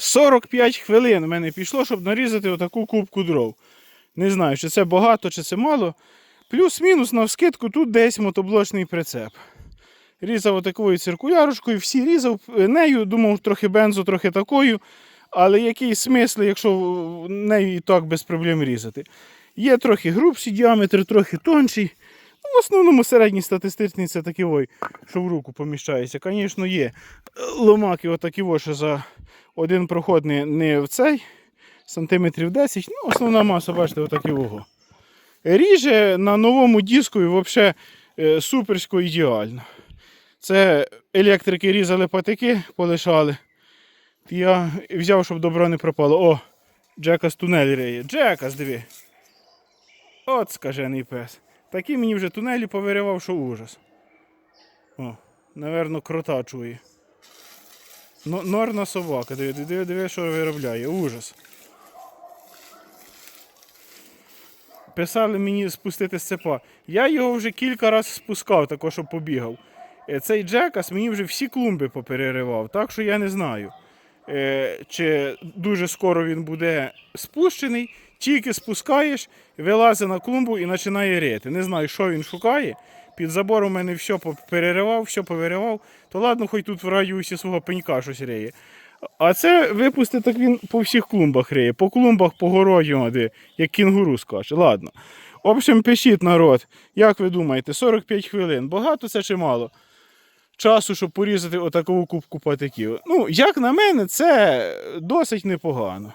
45 хвилин в мене пішло, щоб нарізати отаку кубку дров. Не знаю, чи це багато, чи це мало. Плюс-мінус на вскидку тут десь мотоблочний прицеп. Різав отакою циркулярочкою, всі різав е, нею, думав, трохи бензу, трохи такою. Але який смисл, якщо нею і так без проблем різати? Є трохи грубший діаметр, трохи тонший. Ну, в основному середній статистичний це такий ой, що в руку поміщається. Звісно, є е, ломаки, отакі що за один проход не, не в цей, сантиметрів 10. Ну, основна маса, бачите, отакі ого. Ріже на новому диску і взагалі е, суперсько ідеально. Це електрики різали патики, полишали. Я взяв, щоб добро не пропало. О, Джека з тунелі риє. Джека, диви. От скажений пес. Такий мені вже тунелі повиривав, що ужас. О, наверно, крота чує. Но- Норна собака, диви, диви, диви, що виробляє. Ужас. Писали мені спустити з цепа. Я його вже кілька разів спускав, також щоб побігав. Е, Цей Джекас мені вже всі клумби попереривав, так що я не знаю, е, чи дуже скоро він буде спущений. Тільки спускаєш, вилазить на клумбу і починає рити. Не знаю, що він шукає. Під забором у мене все переривав, все повиривав. То ладно, хоч тут в радіусі свого пенька щось риє. А це випусти так він по всіх клумбах риє. По клумбах, по городі, як кінгуру скаже. Ладно. В общем, пишіть народ. Як ви думаєте, 45 хвилин. Багато це чи мало? Часу, щоб порізати отакову кубку патиків. Ну, як на мене, це досить непогано.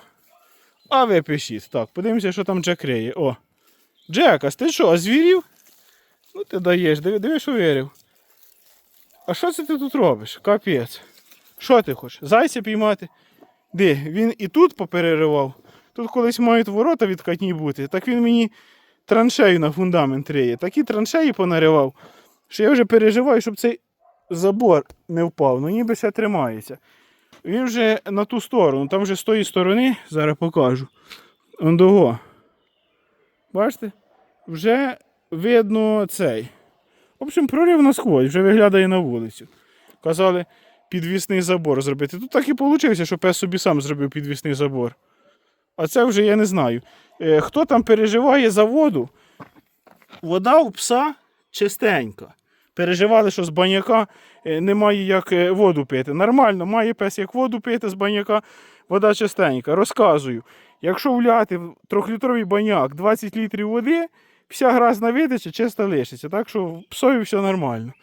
А ви пишіть. Так, подивимося, що там Джек риє. О. Джекас, ти що, а звірів? Ну ти даєш, диви, диви, що вирив. А що це ти тут робиш? Капець. Що ти хочеш? Зайця піймати? Де? Він і тут попереривав. Тут колись мають ворота відкатні бути. Так він мені траншею на фундамент риє. Такі траншеї понаривав, що я вже переживаю, щоб цей забор не впав. Ну ніби ще тримається. Він вже на ту сторону, там вже з тої сторони, зараз покажу. Он дого. Бачите? Вже видно цей. В общем, прорив насквозь, вже виглядає на вулицю. Казали, підвісний забор зробити. Тут так і вийшло, що пес собі сам зробив підвісний забор. А це вже я не знаю. Е, Хто там переживає за воду? Вода у пса чистенька. Переживали, що з баняка е, немає як е, воду пити. Нормально, має пес як воду пити з баняка, вода чистенька. Розказую, якщо вляти в трьохлітровий баняк 20 літрів води, вся грязна видача чисто лишиться. Так що псові все нормально.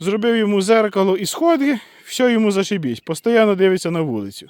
Зробив йому зеркало і сходи, все йому зашибісь. Постійно дивиться на вулицю.